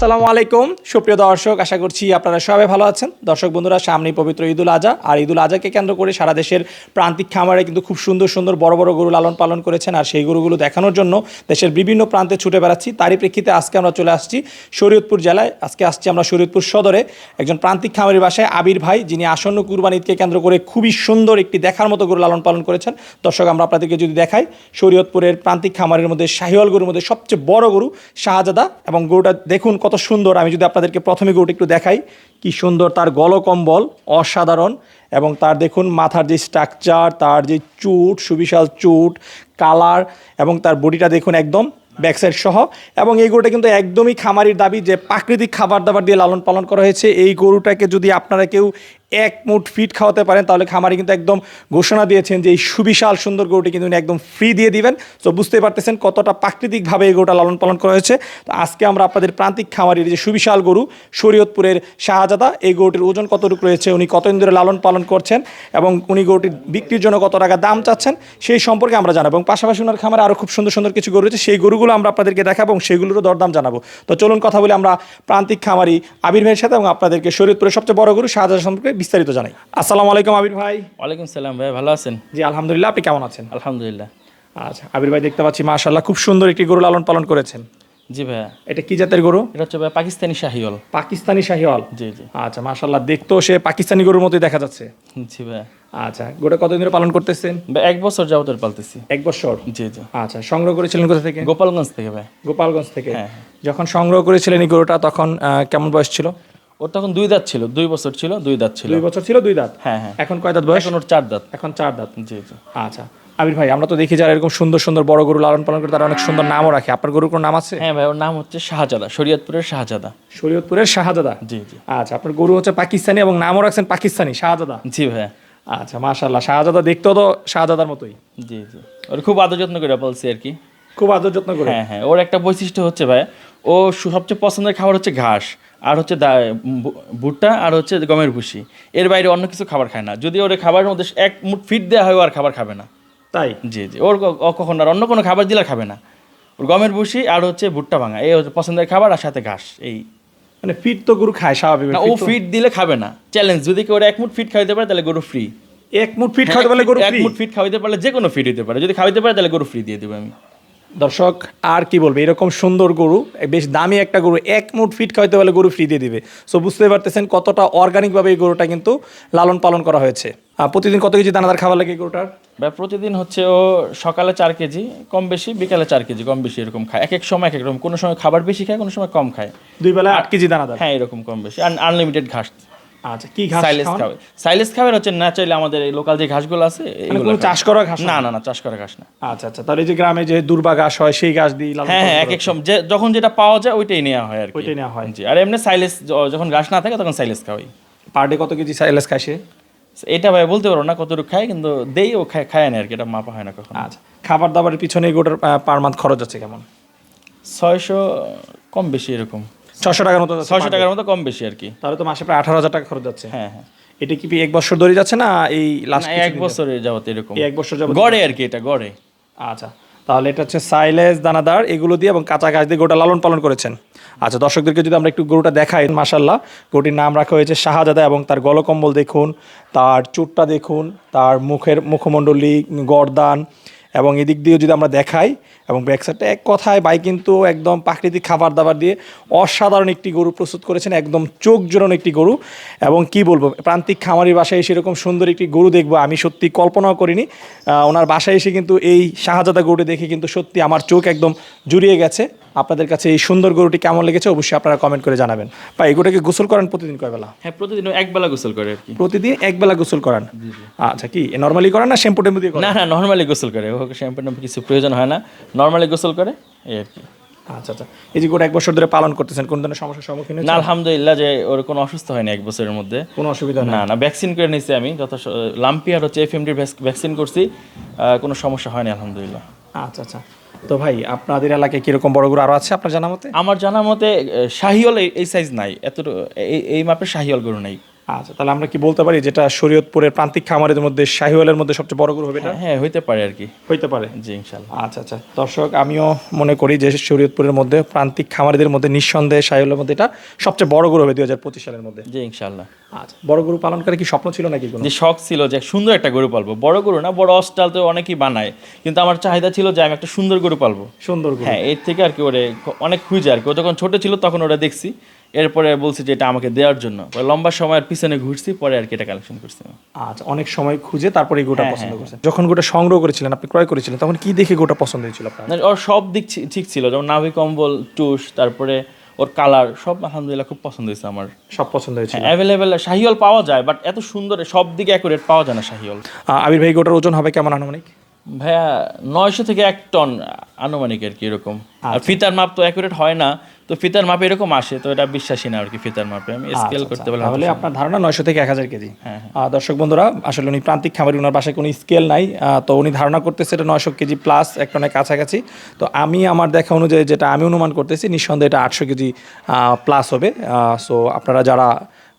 আসসালামু আলাইকুম। সুপ্রিয় দর্শক, আশা করছি আপনারা সবাই ভালো আছেন। দর্শক বন্ধুরা, সামনেই পবিত্র ঈদুল আজহা। আর ঈদুল আজহাকে কেন্দ্র করে সারা দেশের প্রান্তিক খামারে কিন্তু খুব সুন্দর সুন্দর বড় বড় গরু লালন পালন করেছেন। আর সেই গরুগুলো দেখানোর জন্য দেশের বিভিন্ন প্রান্তে ছুটে বেড়াচ্ছি। তারই প্রেক্ষিতে আজকে আমরা চলে আসছি শরীয়তপুর জেলায়। আজকে আসছি আমরা শরীয়তপুর সদরে একজন প্রান্তিক খামারি বাসায়, আবির ভাই, যিনি আসন্ন কুরবান ঈদকে কেন্দ্র করে খুবই সুন্দর একটি দেখার মতো গরু লালন পালন করেছেন। দর্শক, আমরা আপনাদেরকে যদি দেখাই, শরীয়তপুরের প্রান্তিক খামারের মধ্যে শাহিওয়াল গরুর মধ্যে সবচেয়ে বড় গরু শাহজাদা। এবং গরুটা দেখুন কত সুন্দর। আমি যদি আপনাদেরকে প্রথমে গোটি একটু দেখাই, কি সুন্দর তার গলকম্বল, অসাধারণ। এবং তার দেখুন মাথার যে স্ট্রাকচার তার যে চুট, সুবিশাল চুট কালার এবং তার বডিটা দেখুন একদম ব্যাকসাইড সহ। এবং এই গরুটা কিন্তু একদমই খামারির দাবি যে প্রাকৃতিক খাবার দাবার দিয়ে লালন পালন করা হয়েছে। এই গরুটাকে যদি আপনারা কেউ এক মুঠ ফিট খাওয়াতে পারেন, তাহলে খামারি কিন্তু একদম ঘোষণা দিয়েছেন যে এই সুবিশাল সুন্দর গরুটি কিন্তু উনি একদম ফ্রি দিয়ে দিবেন। তো বুঝতেই পারতেছেন কতটা প্রাকৃতিকভাবে এই গরুটা লালন পালন করা হয়েছে। তো আজকে আমরা আপনাদের প্রান্তিক খামারির যে সুবিশাল গরু, শরীয়তপুরের শাহজাদা, এই গরুটির ওজন কতটুকু রয়েছে, উনি কতদিন ধরে লালন পালন করছেন এবং উনি গরুটির বিক্রির জন্য কত টাকা দাম চাচ্ছেন, সেই সম্পর্কে আমরা জানাব এবং পাশাপাশি ওনার খামারে আরও খুব সুন্দর সুন্দর কিছু গরু রয়েছে, সেই গরুগুলো আমরা আপনাদেরকে দেখাবো এবং সেগুলোরও দরদাম জানাব। তো চলুন কথা বলে আমরা প্রান্তিক খামারি আবির ভাইয়ের সাথে এবং আপনাদেরকে শরীয়তপুরের সবচেয়ে বড় গরু শাহজাদা সম্পর্কে। বিস্তারিত জানাই। আসসালামু আলাইকুম আবির ভাই। ওয়ালাইকুম সালাম ভাই ভালো আছেন? জি আলহামদুলিল্লাহ আপনি কেমন আছেন? আলহামদুলিল্লাহ। আচ্ছা আবির ভাই দেখতে পাচ্ছি মাশাল্লাহ খুব সুন্দর একটি গরু লালন পালন করেছেন। জি ভাইয়া। এটা কি জাতের গরু? এটা হচ্ছে পাকিস্তানি শাহিওল পাকিস্তানি শাহিওয়াল? জি জি। আচ্ছা মাশাল্লাহ দেখতেও সে পাকিস্তানি গরুর মতোই দেখা যাচ্ছে। জি ভাইয়া। আচ্ছা গোটা কতদিন ধরে পালন করতেছেন? এক বছর যাবত পালতেছি। এক বছর? জি জি। আচ্ছা সংগ্রহ করেছিলেন কোথা থেকে? গোপালগঞ্জ থেকে ভাই গোপালগঞ্জ থেকে। হ্যাঁ, যখন সংগ্রহ করেছিলেন এই গরুটা তখন কেমন বয়স ছিল? ওর তখন দুই দাঁত ছিল দুই বছর ছিল দুই দাঁত ছিল। দুই বছর ছিল দুই দাঁত? হ্যাঁ হ্যাঁ। এখন কয় দাঁত বয়স? এখন ওর চার দাঁত। এখন চার দাঁত। জি জি। আচ্ছা। আবির ভাই আমরা তো দেখি যারা এরকম সুন্দর সুন্দর বড় গরু লালন পালন করে তারা অনেক সুন্দর নামও রাখে। আপনার গরুর কোনো নাম আছে? হ্যাঁ ভাই ওর নাম হচ্ছে শাহজাদা শরীয়তপুরের শাহজাদা। শরীয়তপুরের শাহজাদা? জি জি। আচ্ছা আপনার গরু হচ্ছে পাকিস্তানি এবং নামও রাখছেন পাকিস্তানি শাহজাদা? জি ভাইয়া আচ্ছা মাশাল্লাহ শাহজাদা দেখতেও তো শাহজাদার মতোই। জি জি। ওর খুব আদর যত্ন করে পালছি আর কি। খুব আদর যত্ন করে? হ্যাঁ হ্যাঁ ওর একটা বৈশিষ্ট্য হচ্ছে ভাই ও সবচেয়ে পছন্দের খাবার হচ্ছে ঘাস। আর হচ্ছে ভুট্টা আর হচ্ছে গমের ভুসি। এর বাইরে অন্য কিছু খাবার খায় না। যদি ওর খাবারের মধ্যে এক মুঠ ফিট দেওয়া হয় আর খাবার খাবে না। তাই? জি জি। ওর কখন আর অন্য কোনো খাবার দিলে খাবে না। ওর গমের ভুসি আর হচ্ছে ভুট্টা ভাঙা। এই হচ্ছে পছন্দের খাবার আর সাথে ঘাস এই। মানে ফিট তো গরু খায় স্বাভাবিক। না ও ফিট দিলে খাবে না। চ্যালেঞ্জ যদি কেউ এক মুঠ ফিট খাওয়াতে পারে তাহলে গরু ফ্রি এক মুঠ ফিট খাওয়াতে পারলে গরু এক? মুঠ ফিট খাওয়াতে পারলে যে কোনো ফিট হতে পারে। যদি খাওয়াতে পারে তাহলে গরু ফ্রি দিয়ে দেবো আমি। দর্শক আর কি বলবে এরকম সুন্দর গরু বেশ দামি একটা গরু এক মুঠ ফিট খাওয়াতে পারলে গরু ফ্রি দিয়ে দিবে। সো বুঝতে পারতেছেন কতটা অর্গানিকভাবে এই গরুটা কিন্তু লালন পালন করা হয়েছে। আর প্রতিদিন কত কেজি দানাদার খাবার লাগে গরুটার? বা প্রতিদিন হচ্ছে ও সকালে চার কেজি কম বেশি বিকালে চার কেজি কম বেশি এরকম খায়। এক এক সময় এক এক রকম। কোনো সময় খাবার বেশি খায় কোনো সময় কম খায়। দুই বেলা আট কেজি দানাদার। হ্যাঁ এরকম কম বেশি। আনলিমিটেড ঘাস। আচ্ছা কি ঘাস সাইলেস খাওয়ান? খাবে সাইলেস খাবার হচ্ছে ন্যাচারালি আমাদের এই লোকাল যে ঘাসগুলো আছে মানে এগুলো চাষ করা ঘাস না না? না চাষ করা ঘাস না। আচ্ছা আচ্ছা তাহলে যে গ্রামে যে দুর্বা ঘাস হয় সেই ঘাস দিয়ে হ্যাঁ হ্যাঁ এক এক সময় যখন যেটা পাওয়া যায় ওইটাই নেওয়া হয় আর কি। ওইটাই নেওয়া হয়। জি আর এমনি সাইলেস যখন ঘাস না থাকে তখন সাইলেস খাওয়াই। পার ডে কত কেজি সাইলেস খায় সে? এটা ভাই বলতে পারব না কতটুকু খায় কিন্তু দেই ও খায় খায় না আর কি এটা মাপা হয় না কখন। আচ্ছা খাবার দাবারের পিছনে এই গরুটার পার মান্থ খরচ আছে কেমন? ছয়শো কম বেশি এরকম। ছশো টাকার মতো ছয়শো টাকার মতো কম বেশি আর কি। তাহলে তো মাসে প্রায় আঠারো হাজার টাকা খরচ যাচ্ছে। হ্যাঁ হ্যাঁ। এটা কি এক বছর ধরে যাচ্ছে না এই লাস্ট এক বছরে যাবত এরকম। এক বছর যাবত গড়ে আর কি এটা গড়ে। আচ্ছা তাহলে এটা হচ্ছে সাইলেজ দানাদার এগুলো দিয়ে এবং কাঁচা ঘাস দিয়ে গোটা লালন পালন করেছেন। আচ্ছা দর্শকদেরকে যদি আমরা একটু গরুটা দেখাই মাশাল্লাহ গরুটির নাম রাখা হয়েছে শাহজাদা এবং তার গলকম্বল দেখুন তার চুটটা দেখুন তার মুখের মুখমণ্ডলী গরদান এবং এদিক দিয়েও যদি আমরা দেখাই এবং ব্যাকসাইডটা এক কথায় বাই কিন্তু একদম প্রাকৃতিক খাবার দাবার দিয়ে অসাধারণ একটি গরু প্রস্তুত করেছেন একদম চোখ জোড়ানো একটি গরু। এবং কি বলব প্রান্তিক খামারি বাসায় এসে এরকম সুন্দর একটি গরু দেখব আমি সত্যি কল্পনাও করিনি। ওনার বাসায় এসে কিন্তু এই শাহজাদা গরুটি দেখে কিন্তু সত্যি আমার চোখ একদম জুড়িয়ে গেছে। আপনাদের কাছে এই সুন্দর গরুটি কেমন লেগেছে অবশ্যই আপনারা কমেন্ট করে জানাবেন। বা এই গরুটাকে গোসল করেন প্রতিদিন কয় বেলা? হ্যাঁ প্রতিদিন ও একবেলা গোসল করে আর কি। প্রতিদিন এক বেলা গোসল করান? আচ্ছা কি নর্মালি করেন না শ্যাম্পু টেম্পু দিয়ে না না নর্মালি গোসল করে। ওকে শ্যাম্পু ট্যাম্পু কিছু প্রয়োজন হয় না। নর্মালি গোসল করে এই আর কি। আচ্ছা আচ্ছা। এই যে গোটা এক বছর ধরে পালন করতেছেন কোন ধরনের সমস্যার সম্মুখীন না আলহামদুলিল্লাহ যে ওর কোনো অসুস্থ হয়নি এক বছরের মধ্যে। কোনো অসুবিধা না না ভ্যাকসিন করে নিয়েছি আমি যত লাম্পি আর হচ্ছে এফএমডির ভ্যাকসিন করছি কোনো সমস্যা হয়নি আলহামদুলিল্লাহ। আচ্ছা আচ্ছা। তো ভাই আপনাদের এলাকায় কীরকম বড় গরু আরও আছে আপনার জানা মতে? আমার জানা মতে শাহিওল এই- সাইজ নাই এত এই এই মাপের শাহিওল গরু নেই। আচ্ছা তাহলে আমরা কি বলতে পারি যেটা শরীয়তপুরের প্রান্তিক খামারের মধ্যে শাহিওয়ালের মধ্যে সবচেয়ে বড় গরু হবে এটা? হ্যাঁ, হইতে পারে আর কি। হইতে পারে। জি ইনশাল্লাহ আচ্ছা আচ্ছা। দর্শক আমিও মনে করি যে শরীয়তপুরের মধ্যে প্রান্তিক খামারিদের মধ্যে নিঃসন্দেহে শাহিওয়ালের মধ্যে এটা সবচেয়ে বড় গরু হবে দুই হাজার পঁচিশ সালের মধ্যে। জি ইনশাল্লাহ আচ্ছা বড় গরু পালন করে কি স্বপ্ন ছিল নাকি যে শখ ছিল যে সুন্দর একটা গরু পালবো। বড় গরু না বড় অস্টাল তো অনেকেই বানায়। কিন্তু আমার চাহিদা ছিল যে আমি একটা সুন্দর গরু পালবো। সুন্দর গরু। হ্যাঁ এর থেকে আর কি ওরে অনেক খুঁজে আর কি। ও যখন ছোট ছিল তখন ওরা দেখছি। এরপরে বলছি যে এটা আমাকে দেওয়ার জন্য। লম্বা সময়ের পিছনে ঘুরছি পরে আর কি এটা কালেকশন করছি আচ্ছা অনেক সময় খুঁজে তারপরে গোটা হ্যাঁ, পছন্দ করছেন যখন গোটা সংগ্রহ করেছিলেন আপনি ক্রয় করেছিলেন তখন কি দেখে গোটা পছন্দ হয়েছিল আপনার? ওর সব দিক ঠিক ছিল যেমন নাভি কম্বল টুস তারপরে ওর কালার সব আলহামদুলিল্লাহ খুব পছন্দ হয়েছে আমার। সব পছন্দ হয়েছে অ্যাভেলেবেল শাহিওল পাওয়া যায় বাট এত সুন্দর সব দিকে অ্যাকুরেট পাওয়া যায় না শাহিওল আবির ভাই গোটার ওজন হবে কেমন আনুমানিক? ভাইয়া নয়শো থেকে এক টন আনুমানিক আর কি এরকম। আচ্ছা। আর ফিতার মাপ তো অ্যাকুরেট হয় না তো ফিতার মাপে এরকম আসে তো এটা বিশ্বাসী না আর কি ফিতার মাপে। আমি স্কেল আচ্ছা, করতে পারলাম তাহলে আপনার ধারণা নয়শো থেকে এক হাজার কেজি। হ্যাঁ, আহ, দর্শক বন্ধুরা আসলে উনি প্রান্তিক খামারি ওনার বাসায় কোনো স্কেল নাই। তো উনি ধারণা করতেছে এটা নয়শো কেজি প্লাস এক টনের কাছাকাছি। তো আমি আমার দেখা অনুযায়ী যেটা আমি অনুমান করতেছি নিঃসন্দেহে এটা আটশো কেজি প্লাস হবে। সো আপনারা যারা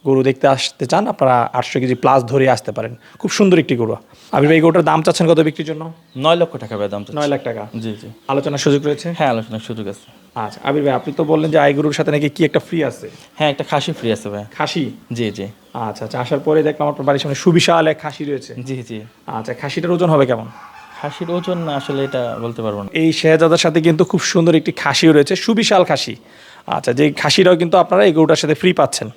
গরু দেখতে আসতে চান আপনারা আটশো কেজি প্লাস ধরে আসতে পারেন। খুব সুন্দর একটি গরু। আবির ভাই গরুটার দাম চাচ্ছেন কত বিক্রির জন্য? নয় লক্ষ টাকা ভাই দাম নয় লাখ টাকা? জি জি। আলোচনার সুযোগ রয়েছে? হ্যাঁ আলোচনার সুযোগ আছে। আচ্ছা আবির ভাই আপনি তো বললেন যে আই গরুর সাথে নাকি কি একটা ফ্রি আছে? হ্যাঁ একটা খাসি ফ্রি আছে ভাই। খাসি? জি জি। আচ্ছা আচ্ছা আসার পরে দেখলাম আপনার বাড়ির সামনে সুবিশাল এক খাসি রয়েছে। জি জি। আচ্ছা খাসিটার ওজন হবে কেমন? খাসির ওজন না আসলে এটা বলতে পারব না। এই শেহজাদার সাথে কিন্তু খুব সুন্দর একটি খাসিও রয়েছে সুবিশাল খাসি। আচ্ছা যে খাসিটাও কিন্তু আপনারা এই গরুটার সাথে ফ্রি পাচ্ছেন।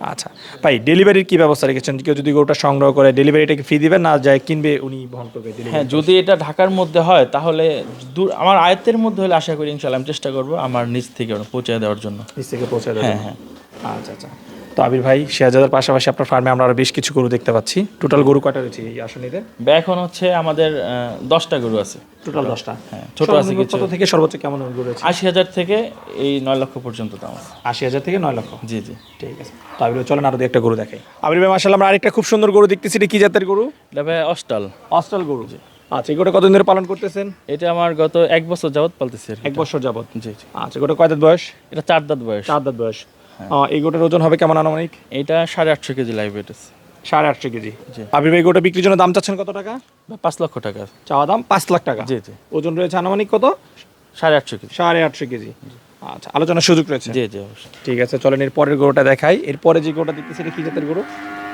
আচ্ছা। ভাই ডেলিভারির কি ব্যবস্থা রেখেছেন? কেউ যদি ওটা সংগ্রহ করে ডেলিভারিটাকে ফ্রি দিবেন না যায় কিনবে উনি বহন করবে? হ্যাঁ যদি এটা ঢাকার মধ্যে হয় তাহলে দূর আমার আয়ত্তের মধ্যে হলে আশা করি ইনশাল্লাহ আমি চেষ্টা করব আমার নিচ থেকে পৌঁছে দেওয়ার জন্য। নিচ থেকে পৌঁছে দেওয়া হ্যাঁ হ্যাঁ। আচ্ছা আচ্ছা। তো আবির ভাই শেহজাদার পাশাপাশি আপনার ফার্মে আমরা আরও বেশ কিছু গরু দেখতে পাচ্ছি। টোটাল গরু কয়টা রয়েছে এই আসনিতে? এখন হচ্ছে আমাদের দশটা গরু আছে। টোটাল দশটা? হ্যাঁ ছোট আছে কিছু। থেকে সর্বোচ্চ কেমন গরু রয়েছে? আশি হাজার থেকে এই নয় লক্ষ পর্যন্ত দাম আছে। আশি হাজার থেকে নয় লক্ষ? জি জি। ঠিক আছে। তো আবির ভাই চলেন আরও একটা গরু দেখাই। আবির ভাই মাসাল্লাহ আমরা আরেকটা খুব সুন্দর গরু দেখতেছি। এটা কি জাতের গরু? এটা ভাই অস্টাল অস্ট্রাল গরু? আচ্ছা এই গোটা কতদিন ধরে পালন করতেছেন? এটা আমার গত এক বছর যাবত পালতেছি এক বছর যাবত জি জি। আচ্ছা গোটা কয় দাঁত বয়স? এটা চার দাঁত বয়স। চার দাঁত বয়স। এই গোটার ওজন হবে কেমন আনুমানিক? এটা সাড়ে আটশো কেজি লাইভ ওয়েট আছে। সাড়ে আটশো কেজি। আবির ভাই গোটা বিক্রির জন্য দাম চাচ্ছেন কত টাকা? পাঁচ লক্ষ টাকা। চাওয়া দাম পাঁচ লাখ টাকা। জি জি। ওজন রয়েছে আনুমানিক কত? সাড়ে আটশো কেজি। সাড়ে আটশো কেজি। আচ্ছা আলোচনার সুযোগ রয়েছে। জি জি অবশ্যই। ঠিক আছে চলেন এর পরের গরুটা দেখাই। এরপরে যে গরুটা দেখতেছি এটা কি জাতের গরু?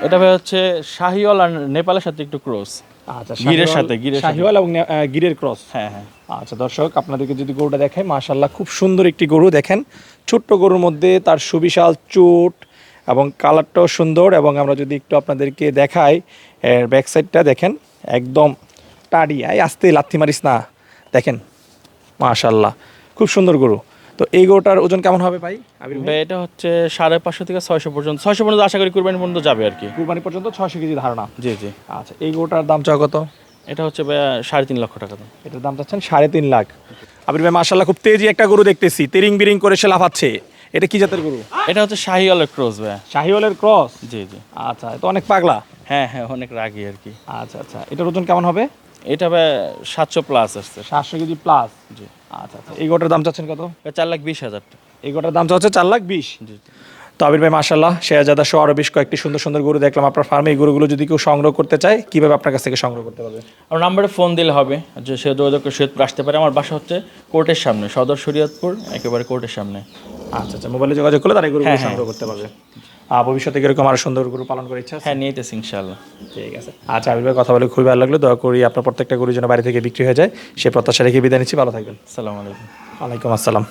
এটা ভাই হচ্ছে শাহিওয়াল আর নেপালের সাথে একটু ক্রস আচ্ছা গিরের সাথে, গিরের। শাহিওয়াল এবং গিরের ক্রস হ্যাঁ হ্যাঁ। আচ্ছা দর্শক আপনাদেরকে যদি গরুটা দেখায় মাশাল্লাহ খুব সুন্দর একটি গরু দেখেন। ছোট্ট গরুর মধ্যে তার সুবিশাল চোট এবং কালারটাও সুন্দর এবং আমরা যদি একটু আপনাদেরকে দেখাই এর ব্যাক সাইডটা দেখেন একদম টাডি এই আস্তে লাথি মারিস না দেখেন মাশাল্লাহ খুব সুন্দর গরু। তো এই গরুটার ওজন কেমন হবে ভাই এটা হচ্ছে সাড়ে পাঁচশো থেকে ছয়শো পর্যন্ত ছয়শো পর্যন্ত আশা করি কুরবানি পর্যন্ত যাবে আর কি। কুরবানি পর্যন্ত ছশো কেজি ধারণা। জি জি। আচ্ছা এই গরুটার দাম চাও কত? এটা হচ্ছে সাড়ে তিন লক্ষ টাকা দাম। এটার দাম চাচ্ছেন সাড়ে তিন লাখ। আবির ভাই মাশাল্লাহ খুব তেজি একটা গরু দেখতেছি। তেরিং বিরিং করে সে লাফাচ্ছে। এটা কি জাতের গরু? এটা হচ্ছে শাহিওয়ালের ক্রস ভাই। শাহিওয়ালের ক্রস? জি জি। আচ্ছা এটা অনেক পাগলা। হ্যাঁ হ্যাঁ অনেক রাগি আর কি। আচ্ছা আচ্ছা এটার ওজন কেমন হবে? এটা ভাই সাতশো প্লাস আসছে। সাতশো কেজি প্লাস জি। আচ্ছা আচ্ছা এই গোটার দাম চাচ্ছেন কত? চার লাখ বিশ হাজার এই গোটার দাম চাচ্ছে চার লাখ বিশ? জি। তো আবির ভাই মাসাল্লাহ শেয়াজাদা সহ আরও বেশ কয়েকটি সুন্দর সুন্দর গরু দেখলাম আপনার ফার্মে এই গরুগুলো যদি কেউ সংগ্রহ করতে চায় কীভাবে আপনার কাছ থেকে সংগ্রহ করতে পারবে? আমার নাম্বারে ফোন দিলে হবে। যে সে যোগাযোগ করে শরীয়তপুর আসতে পারে। আমার বাসা হচ্ছে কোর্টের সামনে সদর শরীয়তপুর একেবারে কোর্টের সামনে। আচ্ছা আচ্ছা মোবাইলে যোগাযোগ করলে তারা গরুগুলো হ্যাঁ, হ্যাঁ। সংগ্রহ করতে পারবে। আর ভবিষ্যতে এরকম আরও সুন্দর গরু পালন করে ইচ্ছা হ্যাঁ নিয়েতেছি ইনশাল্লাহ ঠিক আছে। আচ্ছা আবির ভাই কথা বলে খুবই ভালো লাগল। দয়া করি আপনার প্রত্যেকটা গরু যেন বাড়ি থেকে বিক্রি হয়ে যায়। সে প্রত্যাশা রেখে বিদায় নিচ্ছি। ভালো থাকবেন। আসসালামু আলাইকুম। আলাইকুম আসসালাম।